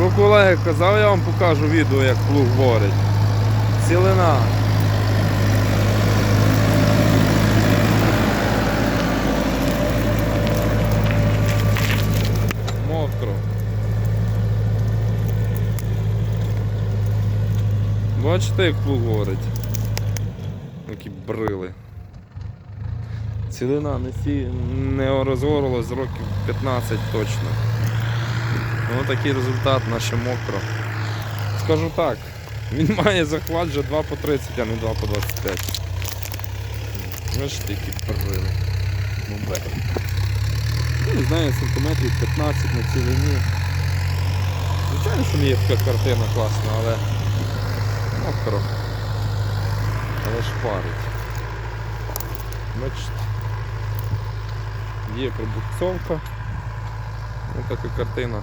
Ну, колеги, казав, я вам покажу відео, як плуг ворить. Цілина. Мокро. Бачите, як плуг ворить? Які брили. Цілина не, сі... не розгорилась з років 15 точно. Ну такий результат наше мокро. Скажу так, він має захват вже 2 по 30, а не 2 по 25. Бачите, які брили. Ну. Ну, не знаю, сантиметрів 15 на цілині. Звичайно, що є така картина класна, але мокро. Але шпарить. Бачите. Є пробукцовка. Ось така картина.